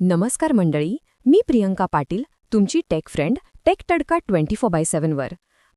नमस्कार मंडळी मी प्रियंका पाटील तुमची tech friend tech Tadka twenty four by सेव्हनवर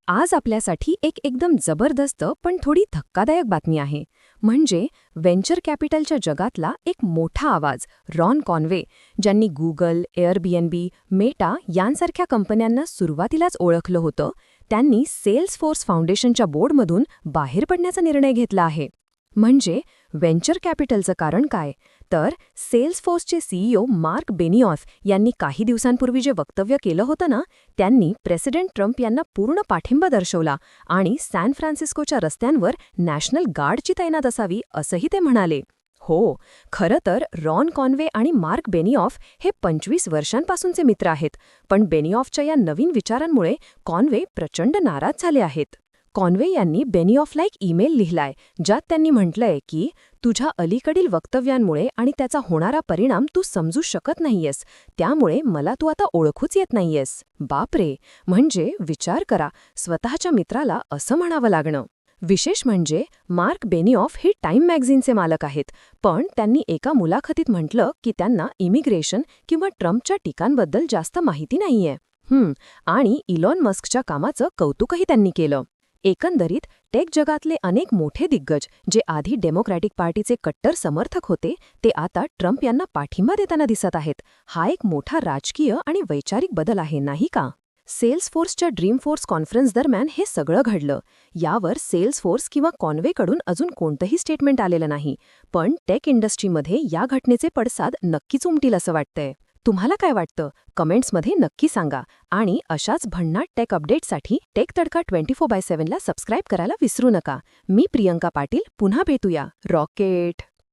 आज आपल्यासाठी एक एकदम जबरदस्त पण थोडी धक्कादायक बातमी आहे. म्हणजे व्हेंचर कॅपिटलच्या जगातला एक मोठा आवाज रॉन कॉन्वे ज्यांनी गुगल एअरबीएनबी मेटा यांसारख्या कंपन्यांना सुरुवातीलाच ओळखलं होतं त्यांनी सेल्स फोर्स फाउंडेशनच्या बोर्डमधून बाहेर पडण्याचा निर्णय घेतला आहे. म्हणजे व्हेंचर कॅपिटलचं कारण काय? तर सेल्सफोर्सचे सीईओ मार्क बेनिऑफ यांनी काही दिवसांपूर्वी जे वक्तव्य केलं होतं ना त्यांनी प्रेसिडेंट ट्रम्प यांना पूर्ण पाठिंबा दर्शवला आणि सॅन फ्रान्सिस्कोच्या रस्त्यांवर नॅशनल गार्डची तैनात असावी असंही ते म्हणाले. हो खरं तर रॉन कॉन्वे आणि मार्क बेनिऑफ हे पंचवीस वर्षांपासूनचे मित्र आहेत पण बेनिऑफच्या या नवीन विचारांमुळे कॉन्वे प्रचंड नाराज झाले आहेत. कॉन्वे यांनी बेनिऑफला एक ईमेल लिहिलाय ज्यात त्यांनी म्हटलंय की तुझ्या अलीकडील वक्तव्यांमुळे आणि त्याचा होणारा परिणाम तू समजू शकत नाहीयेस. त्यामुळे मला तू आता ओळखूच येत नाहीयेस. बापरे म्हणजे विचार करा स्वतःच्या मित्राला असं म्हणावं लागणं. विशेष म्हणजे मार्क बेनिऑफ हे टाइम मॅगझिनचे मालक आहेत पण त्यांनी एका मुलाखतीत म्हटलं की त्यांना इमिग्रेशन किंवा ट्रम्पच्या टीकांबद्दल जास्त माहिती नाहीये. हम्म आणि इलॉन मस्कच्या कामाचं कौतुकही त्यांनी केलं. एकंदरीत टेक जगातले अनेक मोठे दिग्गज जे आधी डेमोक्रॅटिक पार्टीचे कट्टर समर्थक होते ते आता ट्रम्प यांना पाठिंबा देताना दिसत आहेत. हा एक मोठा राजकीय आणि वैचारिक बदल आहे नाही का? सेल्सफोर्सच्या ड्रीम फोर्स कॉन्फरन्स दरम्यान हे सगळं घडलं. यावर सेल्सफोर्स किंवा कॉन्वेकडून अजून कोणतंही स्टेटमेंट आलेलं नाही. पण टेक इंडस्ट्रीमध्ये या घटनेचे पडसाद नक्कीच उमटील असं वाटतंय. तुम्हाला काय वाटतं? कमेंट्समध्ये नक्की सांगा आणि अशाच भन्नाट टेक अपडेटसाठी tech Tadka twenty four by सेव्हनला subscribe करायला विसरू नका. मी प्रियंका पाटील पुन्हा भेटूया. रॉकेट!